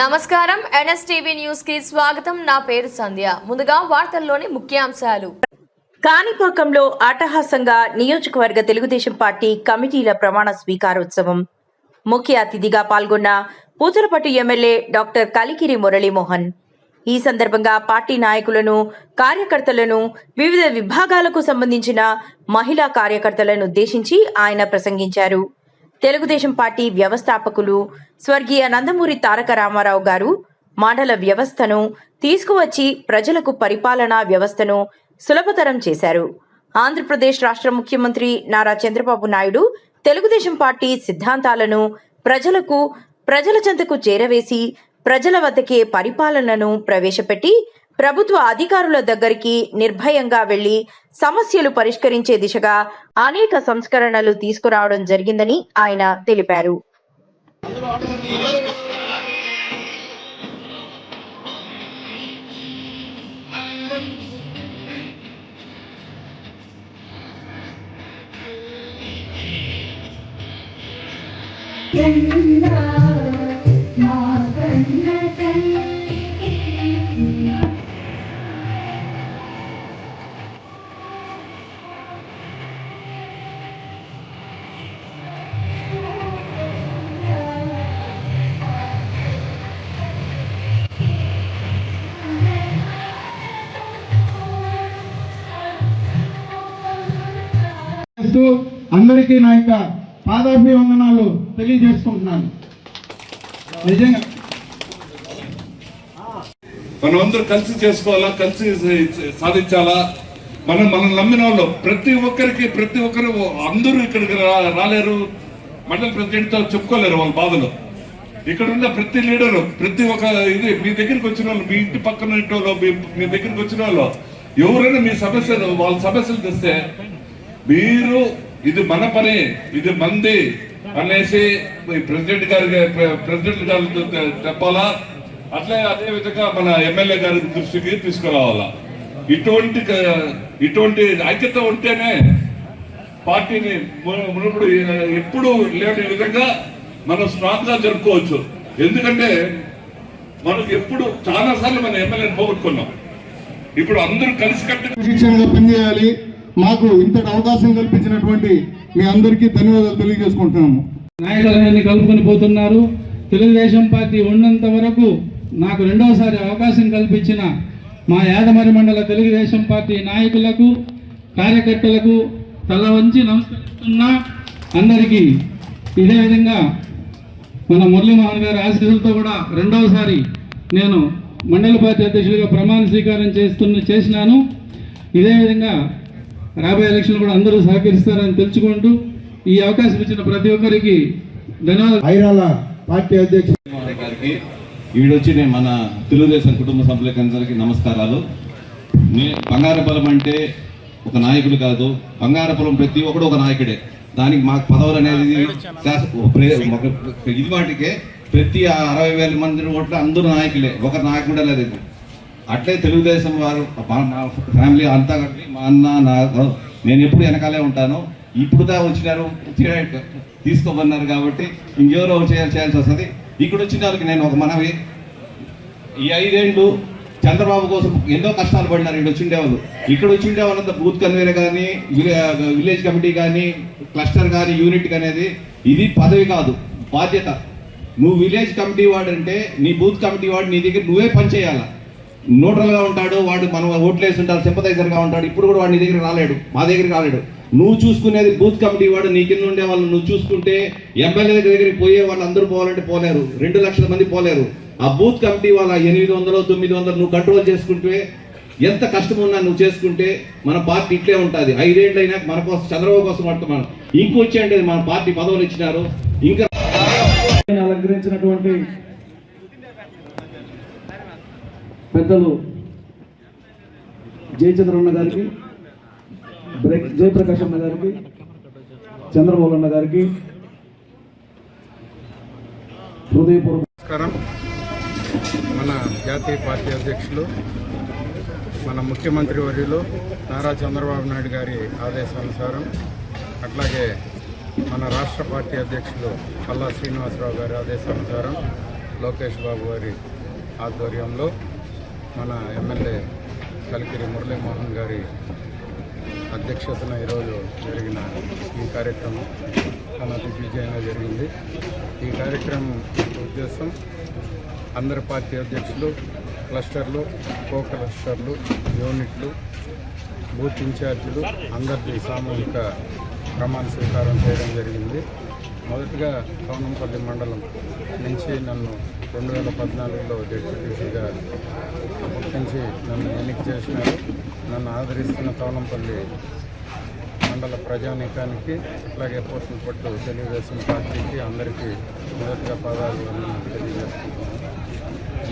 నమస్కారం. ఎన్ఎస్టీవీ న్యూస్కి స్వాగతం. నా పేరు సంధ్య. ముందుగా వార్తల్లోని ముఖ్యాంశాలు. కాణిపాకంలో అట్టహాసంగా నియోజకవర్గ తెలుగుదేశం పార్టీ కమిటీల ప్రమాణ స్వీకారోత్సవం. ముఖ్య అతిథిగా పాల్గొన్న పూతలపట్టు ఎమ్మెల్యే డాక్టర్ కలికిరి మురళీమోహన్. ఈ సందర్భంగా పార్టీ నాయకులను కార్యకర్తలను వివిధ విభాగాలకు సంబంధించిన మహిళా కార్యకర్తలను ఉద్దేశించి ఆయన ప్రసంగించారు. తెలుగుదేశం పార్టీ వ్యవస్థాపకులు స్వర్గీయ నందమూరి తారక రామారావు గారు మండల వ్యవస్థను తీసుకువచ్చి ప్రజలకు పరిపాలనా వ్యవస్థను సులభతరం చేశారు. ఆంధ్రప్రదేశ్ రాష్ట్ర ముఖ్యమంత్రి నారా చంద్రబాబు నాయుడు తెలుగుదేశం పార్టీ సిద్ధాంతాలను ప్రజలకు ప్రజల చెంతకు చేరవేసి ప్రజల వద్దకే పరిపాలనను ప్రవేశపెట్టి ప్రభుత్వ అధికారుల దగ్గరికి నిర్భయంగా వెళ్ళి సమస్యలు పరిష్కరించే దిశగా అనేక సంస్కరణలు తీసుకురావడం జరిగిందని ఆయన తెలిపారు Yeah. అందరికీ నా యొక్క పాదాభివందనాలు తెలియజేసుకుంటున్నాను. నిజంగా. మనం అందరూ కలిసి చేసుకోవాలా? కలిసి సాధించాలా? మనం మనం నమ్మిన వాళ్ళు. ప్రతి ఒక్కరికి ప్రతి ఒక్కరు అందరూ ఇక్కడికి రాలేరు. మండల ప్రెసిడెంట్తో చెప్పుకోలేరు వాళ్ళ బాధలు. ఇక్కడ ఉన్న ప్రతి లీడరు ప్రతి ఒక్క ఇది మీ దగ్గరికి వచ్చిన వాళ్ళు మీ ఇంటి పక్కన ఇంటి వాళ్ళు మీ మీ దగ్గరికి వచ్చిన వాళ్ళు ఎవరైనా మీ సమస్యలు వాళ్ళ సమస్యలు తెస్తే మీరు ఇది మన పని ఇది మంది అనేసి ప్రెసిడెంట్ గారికి ప్రెసిడెంట్ గారికి చెప్పాలా అట్లే అదే విధంగా మన ఎమ్మెల్యే గారి దృష్టికి తీసుకురావాలా? ఇటువంటి ఇటువంటి ఐక్యత ఉంటేనే పార్టీని మునుపుడు ఎప్పుడు లేని విధంగా మనం స్ట్రాంగ్గా జరుపుకోవచ్చు. ఎందుకంటే మనకు ఎప్పుడు చాలా సార్లు మన ఎమ్మెల్యేని పోగొట్టుకున్నాం. ఇప్పుడు అందరూ కలిసి కట్టి పనిచేయాలి మాకు ఇంతటి అవకాశం కల్పించినటువంటి మీ అందరికీ ధన్యవాదాలు తెలియజేసుకుంటున్నాము. నాయకులని కలుపుకొని పోతున్నారు. తెలుగుదేశం పార్టీ ఉన్నంత వరకు నాకు రెండవసారి అవకాశం కల్పించిన మా యాదమరి మండల తెలుగుదేశం పార్టీ నాయకులకు కార్యకర్తలకు తల వంచి నమస్కరిస్తున్నా. అందరికీ ఇదే విధంగా మన మురళీమోహన్ గారి ఆశీస్సులతో కూడా రెండవసారి నేను మండల పార్టీ అధ్యక్షుడిగా ప్రమాణ స్వీకారం చేస్తున్న చేసినాను. ఇదే విధంగా రాబోయే ఎలక్షన్ కూడా అందరూ సహకరిస్తారని తెలుసుకుంటూ ఈ అవకాశం ఇచ్చిన ప్రతి ఒక్కరికి ధన్యవాదాలు. ఐరాల పార్టీ అధ్యక్షుడు గారికి ఈడొచ్చి నేను మన తెలుగుదేశం కుటుంబ సభ్యులకి అందరికీ నమస్కారాలు. నే బంగారపలం అంటే ఒక నాయకుడు కాదు బంగారపలం ప్రతి ఒక్కడు ఒక నాయకుడే. దానికి మాకు పదవులు అనేది ఇది వాటికే ప్రతి అరవై వేల మంది ఓట్ల అందరూ నాయకులే ఒక నాయకుడే లేదు. అట్లే తెలుగుదేశం వారు నా ఫ్యామిలీ అంతా కలిపి మా అన్న నా నేను ఎప్పుడు వెనకాలే ఉంటాను. ఇప్పుడు దా వచ్చినారు తీసుకోమన్నారు కాబట్టి ఇంకెవరో చేయాలి చేయాల్సి వస్తుంది. ఇక్కడ వచ్చిన వాళ్ళకి నేను ఒక మనవి. ఈ ఐదేళ్ళు చంద్రబాబు కోసం ఎన్నో కష్టాలు పడినారు ఇక్కడ వచ్చిండేవాళ్ళు ఇక్కడ వచ్చిండే వాళ్ళంతా బూత్ కన్వీనర్ కానీ విలేజ్ కమిటీ కానీ క్లస్టర్ కానీ యూనిట్ అనేది ఇది పదవి కాదు బాధ్యత. నువ్వు విలేజ్ కమిటీ వాడు అంటే నీ బూత్ కమిటీ వాడు నీ దగ్గర నువ్వే పని చేయాలా న్యూట్రల్గా ఉంటాడు వాడు మనం ఓట్లేసి ఉంటాడు సింపథైజర్గా ఉంటాడు ఇప్పుడు కూడా వాడు నీ దగ్గర రాలేడు మా దగ్గర రాలేడు. నువ్వు చూసుకునేది బూత్ కమిటీ వాడు నీ కింద ఉండే వాళ్ళు నువ్వు చూసుకుంటే ఎమ్మెల్యే దగ్గర దగ్గరికి పోయే వాళ్ళు అందరూ పోవాలంటే పోలేరు రెండు లక్షల మంది పోలేరు. ఆ బూత్ కమిటీ వాళ్ళ ఎనిమిది వందలు తొమ్మిది వందలు నువ్వు కంట్రోల్ చేసుకుంటే ఎంత కష్టం ఉన్నా నువ్వు చేసుకుంటే మన పార్టీ ఇట్లే ఉంటుంది. ఐదేళ్ళు అయినా మన కోసం చంద్రబాబు కోసం పడుతున్నాను ఇంకొచ్చి అంటే మన పార్టీ పదవులు ఇచ్చినారు. ఇంకా అలంకరించినటువంటి పెద్దలు జయచంద్రన్న గారికి జయప్రకాష్ అన్న గారికి చంద్రబాబు అన్న గారికి హృదయపూర్వక నమస్కారం. మన జాతీయ పార్టీ అధ్యక్షులు మన ముఖ్యమంత్రి వర్యులు నారా చంద్రబాబు నాయుడు గారి ఆదేశానుసారం అట్లాగే మన రాష్ట్ర పార్టీ అధ్యక్షులు పల్లా శ్రీనివాసరావు గారి ఆదేశానుసారం లోకేష్ బాబు గారి ఆధ్వర్యంలో మన ఎమ్మెల్యే కలికిరి మురళీమోహన్ గారి అధ్యక్షతన ఈరోజు జరిగిన ఈ కార్యక్రమం చాలా దిగ్విజయంగా జరిగింది. ఈ కార్యక్రమం ఉద్దేశం అందరి పార్టీ అధ్యక్షులు క్లస్టర్లు కో క్లస్టర్లు యూనిట్లు బూత్ ఇన్ఛార్జీలు అందరికీ సామూహిక ప్రమాణ స్వీకారం చేయడం జరిగింది. మొదటగా కవనంపల్లి మండలం నుంచి నన్ను రెండు వేల పద్నాలుగులో డిప్యూటీసీగా గుర్తించి నన్ను ఎన్నిక చేసినారు. నన్ను ఆదరిస్తున్న కవనంపల్లి మండల ప్రజానీకానికి అట్లాగే పట్టు తెలుగుదేశం పార్టీకి అందరికీ మొదటిగా పదాలు తెలియజేస్తున్నాను.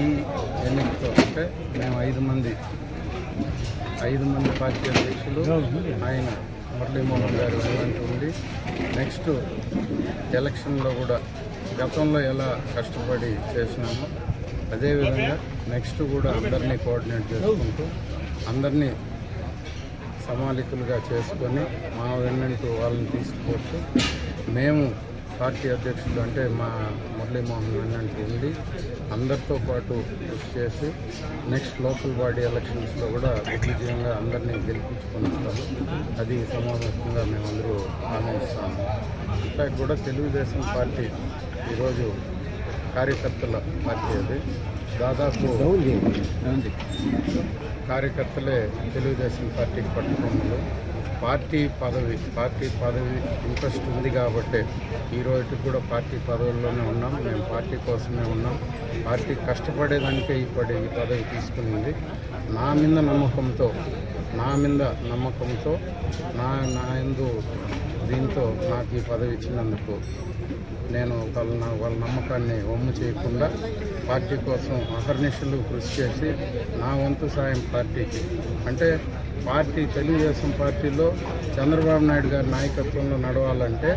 ఈ ఎన్నికతో అంటే మేము ఐదు మంది ఐదు మంది పార్టీ అధ్యక్షులు. ఆయన మురళీమోహన్ గారు వెంట ఉండి నెక్స్ట్ ఎలక్షన్లో కూడా గతంలో ఎలా కష్టపడి చేసినామో అదేవిధంగా నెక్స్ట్ కూడా అందరినీ కోఆర్డినేట్ చేసుకుంటూ అందరినీ సమాలికులుగా చేసుకొని మా వెన్నంటూ వాళ్ళని తీసుకుపోతూ మేము పార్టీ అధ్యక్షుడు అంటే మా మురళీమోహన్ వెన్నంటూ ఉండి అందరితో పాటు కృషి చేసి నెక్స్ట్ లోకల్ బాడీ ఎలక్షన్స్లో కూడా దిగ్విజయంగా అందరినీ గెలిపించుకొని వస్తాము అది సమావేశంగా మేమందరూ హామీ ఇస్తాము ఇంకా కూడా తెలుగుదేశం పార్టీ ఈరోజు కార్యకర్తల పార్టీ అది. దాదాపు కార్యకర్తలే తెలుగుదేశం పార్టీకి పట్టుకున్నారు. పార్టీ పదవి పార్టీ పదవి ఇంట్రెస్ట్ ఉంది కాబట్టి ఈ కూడా పార్టీ పదవుల్లోనే ఉన్నాం. మేము పార్టీ కోసమే ఉన్నాం. పార్టీ కష్టపడేదానికే ఇప్పటి ఈ పదవి తీసుకునింది. నా మీద నమ్మకంతో నా మీద నమ్మకంతో నా నా ఎందు దీంతో నాకు ఈ పదవి ఇచ్చినందుకు నేను వాళ్ళ నా- వాళ్ళ నమ్మకాన్ని వమ్ము చేయకుండా పార్టీ కోసం అహర్నిశలు కృషి చేసి నా వంతు సాయం పార్టీకి. అంటే పార్టీ తెలుగుదేశం పార్టీలో చంద్రబాబు నాయుడు గారి నాయకత్వంలో నడవాలంటే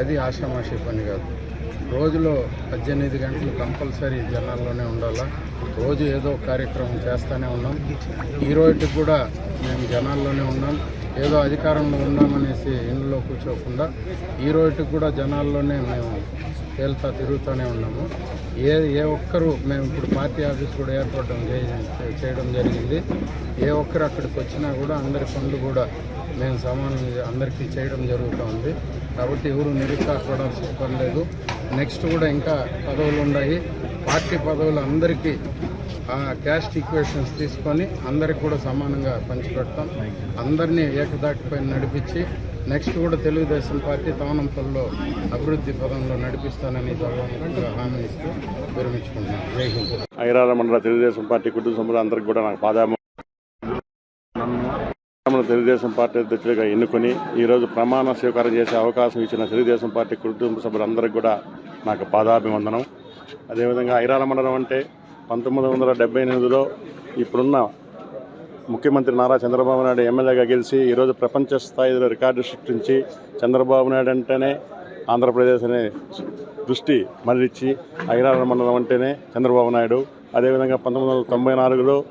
అది ఆషామాషి పని కాదు. రోజులో పద్దెనిమిది గంటలు కంపల్సరీ జనాల్లోనే ఉండాలా? రోజు ఏదో కార్యక్రమం చేస్తూనే ఉన్నాం. ఈ రోజుకి కూడా మేము జనాల్లోనే ఉన్నాం. ఏదో అధికారంలో ఉన్నామనేసి ఇంట్లో కూర్చోకుండా ఈ రోజుకి కూడా జనాల్లోనే మేము తేలుతా తిరుగుతూనే ఉన్నాము. ఏ ఏ ఒక్కరు మేము ఇప్పుడు పార్టీ ఆఫీస్ కూడా ఏర్పడడం చేయడం జరిగింది. ఏ ఒక్కరు అక్కడికి వచ్చినా కూడా అందరి పనులు కూడా మేము సమానంగా అందరికీ చేయడం జరుగుతూ ఉంది. కాబట్టి ఎవరు నిరుత్సాహపడాల్సిన పని లేదు. నెక్స్ట్ కూడా ఇంకా పదవులు ఉన్నాయి. పార్టీ పదవులు అందరికీ క్యాస్ట్ ఈక్వేషన్స్ తీసుకొని అందరికి కూడా సమానంగా పంచిపెడతాం. అందరినీ ఏకదాటిపై నడిపించి నెక్స్ట్ కూడా తెలుగుదేశం పార్టీ తవనంపల్లో అభివృద్ధి పదంలో నడిపిస్తానని హామీ ఇస్తూ విరమించుకుంటున్నాను జై హింద్. ఐరాల మండల తెలుగుదేశం పార్టీ కుటుంబ సభ్యులు అందరికీ కూడా నాకు పాదాము తెలుగుదేశం పార్టీ అధ్యక్షుడిగా ఎన్నుకొని ఈరోజు ప్రమాణ స్వీకారం చేసే అవకాశం ఇచ్చిన తెలుగుదేశం పార్టీ కుటుంబ సభ్యులందరికీ కూడా నాకు పాదాభివందనం. అదేవిధంగా ఐరాల మండలం అంటే పంతొమ్మిది వందల డెబ్బై ఎనిమిదిలో ఇప్పుడున్న ముఖ్యమంత్రి నారా చంద్రబాబు నాయుడు ఎమ్మెల్యేగా గెలిచి ఈరోజు ప్రపంచ స్థాయిలో రికార్డు సృష్టించి చంద్రబాబు నాయుడు అంటేనే ఆంధ్రప్రదేశ్ అనే దృష్టి మళ్ళిచ్చి ఐరాల మండలం అంటేనే చంద్రబాబు నాయుడు. అదేవిధంగా పంతొమ్మిది వందల తొంభై నాలుగులో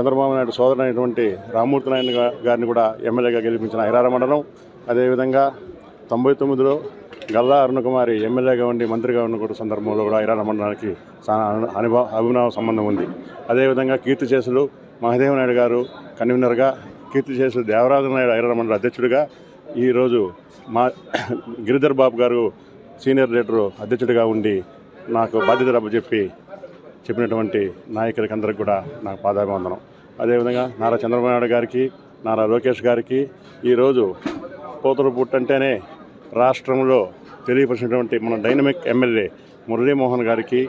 చంద్రబాబు నాయుడు సోదరుడైనటువంటి రామమూర్తి నాయుడు గారిని కూడా ఎమ్మెల్యేగా గెలిపించిన ఐరాల మండలం. అదేవిధంగా తొంభై తొమ్మిదిలో గల్లా అరుణకుమారి ఎమ్మెల్యేగా ఉండి మంత్రిగా ఉన్న సందర్భంలో కూడా ఐరాల మండలానికి చాలా అను- అనుభవ అభినవ సంబంధం ఉంది. అదేవిధంగా కీర్తి చేసులు మహదేవ నాయుడు గారు కన్వీనర్గా కీర్తి చేసిన దేవరాజు నాయుడు ఐరాల మండలి అధ్యక్షుడిగా ఈరోజు మా గిరిధర్ బాబు గారు సీనియర్ లీడరు అధ్యక్షుడిగా ఉండి నాకు బాధ్యతలు చెప్పి చెప్పినటువంటి నాయకులకి అందరికి కూడా నాకు పాదాభివందనం. అదేవిధంగా నారా చంద్రబాబు నాయుడు గారికి నారా లోకేష్ గారికి ఈరోజు పోతురు పుట్టంటేనే రాష్ట్రంలో తెలియపరిచినటువంటి మన డైనమిక్ ఎమ్మెల్యే మురళీమోహన్ గారికి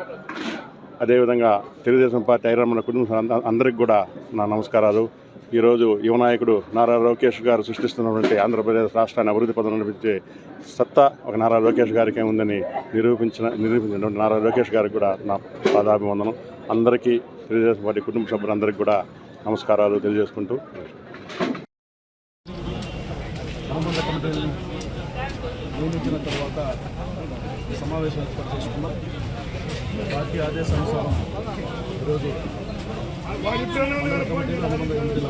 అదేవిధంగా తెలుగుదేశం పార్టీ ఐరమ్మల కుటుంబ అందరికి కూడా నా నమస్కారాలు. ఈరోజు యువ నాయకుడు నారా లోకేష్ గారు సృష్టిస్తున్నటువంటి ఆంధ్రప్రదేశ్ రాష్ట్రాన్ని అభివృద్ధి పదం నడిపించే సత్తా ఒక నారా లోకేష్ గారికి ఉందని నిరూపించిన నిరూపించినటువంటి నారా లోకేష్ గారికి కూడా నా పాదాభివందనం. అందరికీ తెలుగుదేశం పార్టీ కుటుంబ సభ్యులందరికీ కూడా నమస్కారాలు తెలియజేసుకుంటూ తర్వాత సమావేశం ఏర్పాటు చేసుకున్నాం. పార్టీ ఆదేశానుసారం ఈరోజు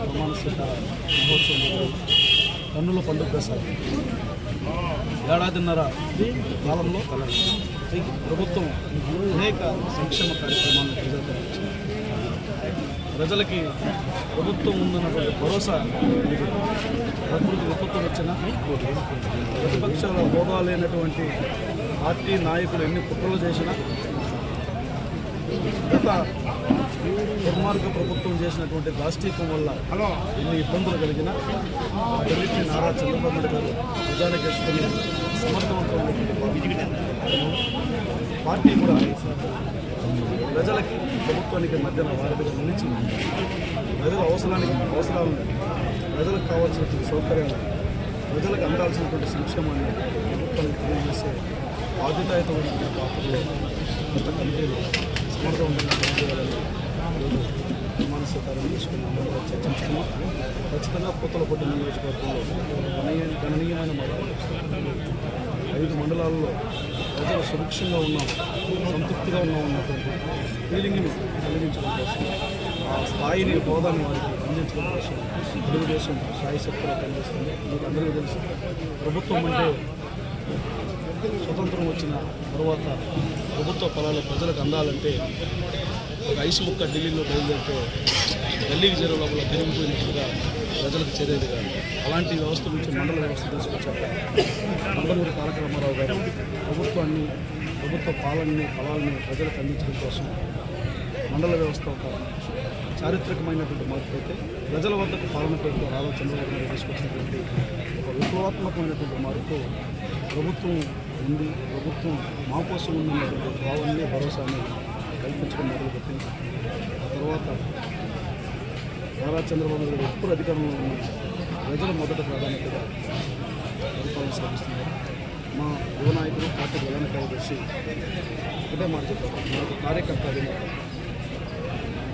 ప్రమాణ స్వీకార మహోత్సవం కన్నుల పండుగ సార్ ఏడాదిన్నర కాలంలో ప్రభుత్వం అనేక సంక్షేమ కార్యక్రమాలను ప్రజలకు ప్రజలకి ప్రభుత్వం ఉందన్నటువంటి భరోసా ప్రకృతి విపత్తులు వచ్చినా ప్రతిపక్షాల హోదా లేనటువంటి పార్టీ నాయకులు ఎన్ని కుట్రలు చేసినా గత దుర్మార్గ ప్రభుత్వం చేసినటువంటి దాష్టీకం వల్ల ఎన్ని ఇబ్బందులు కలిగినా ఢిల్లీకి నారా చంద్రబాబు నాయుడు గారు ప్రజానికి వేసుకుని పార్టీ కూడా ప్రజలకి ప్రభుత్వానికి మధ్యన వారిగా నిలిచి ప్రజల అవసరానికి అవసరాలను ప్రజలకు కావాల్సినటువంటి సౌకర్యాలు ప్రజలకు అందాల్సినటువంటి సంక్షేమాన్ని ప్రభుత్వానికి తెలియజేసే బాధ్యతాయుతమైన పాత్రలో కమిటీలు సమర్థవంతంగా పనిచేయాలని చర్చించుకున్నాం ఖచ్చితంగా పూతలపట్టు నియోజకవర్గంలో గణనీయ- గణనీయమైన మార్పులు ఐదు మండలాల్లో ప్రజలు సురక్షంగా ఉన్నాం సంతృప్తిగా ఉన్నాం అన్నటువంటి ఫీలింగ్ని కలిగించడం కోసం ఆ స్థాయిని హోదాని వారికి అందించడం కోసం తెలుగుదేశం స్థాయి శక్తిలో పనిచేస్తుంది మీకు అందరికీ తెలుసు ప్రభుత్వం అంటే స్వతంత్రం వచ్చిన తర్వాత ప్రభుత్వ ఫలాలు ప్రజలకు అందాలంటే ఒక ఐసు ముక్క ఢిల్లీలో బయలుదేరితే ఢిల్లీకి చేరే లోపల తిరిగిపోయినట్టుగా ప్రజలకు చేరేది కాదు. అలాంటి వ్యవస్థ నుంచి మండల వ్యవస్థ తీసుకొచ్చాక మండలూరి తారక రామారావు గారు ప్రభుత్వాన్ని ప్రభుత్వ పాలనని ఫలాలని ప్రజలకు అందించడం కోసం మండల వ్యవస్థ ఒక చారిత్రకమైనటువంటి మార్పు అయితే ప్రజల వద్దకు పాలన పేరుతో రాధా చంద్రబాబు నాయుడు తీసుకొచ్చినటువంటి ఒక విప్లవాత్మకమైనటువంటి మార్పు ప్రభుత్వం ఉంది ప్రభుత్వం మా కోసం ఉందన్నటువంటి భావాన్ని భరోసాని కల్పించడం మొదలుపెట్టింది. ఆ తర్వాత నారా చంద్రబాబు నాయుడు ఎప్పుడు అధికారంలో ఉన్న ప్రజల మొదట ప్రాధాన్యతగా పరిపాలన సాగిస్తున్నారు మా యువనాయకులు పార్టీ ప్రధాన కార్యదర్శి ఒకటే మాట చెప్పారు. మనకు కార్యకర్త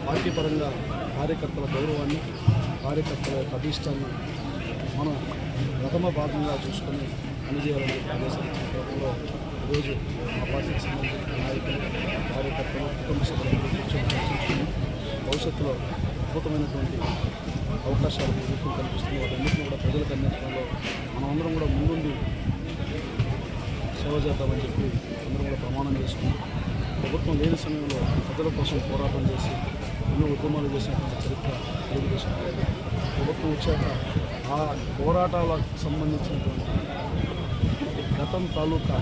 పార్టీ పరంగా కార్యకర్తల గౌరవాన్ని కార్యకర్తల యొక్క అభిష్టాన్ని మనం ప్రథమ భాగంగా చూసుకొని పనిచేయాలని ఆదేశించిన క్రమంలో ఈరోజు మా పార్టీకి సంబంధించిన నాయకులు కార్యకర్తలు కుటుంబ సభ్యులు చర్చించుకుని భవిష్యత్తులో అద్భుతమైనటువంటి అవకాశాలు ప్రభుత్వం కల్పిస్తుంది వాటన్నింటినీ కూడా ప్రజలకు అందించడంలో మనమందరం కూడా ముందుండి సేవ చేద్దామని చెప్పి అందరం కూడా ప్రమాణం చేసుకుని ప్రభుత్వం లేని సమయంలో ప్రజల కోసం పోరాటం చేసి ఎన్నో ఉద్యమాలు చేసినటువంటి చరిత్ర తెలుగుదేశం. ప్రభుత్వం వచ్చాక ఆ పోరాటాలకు సంబంధించినటువంటి గతం తాలూకా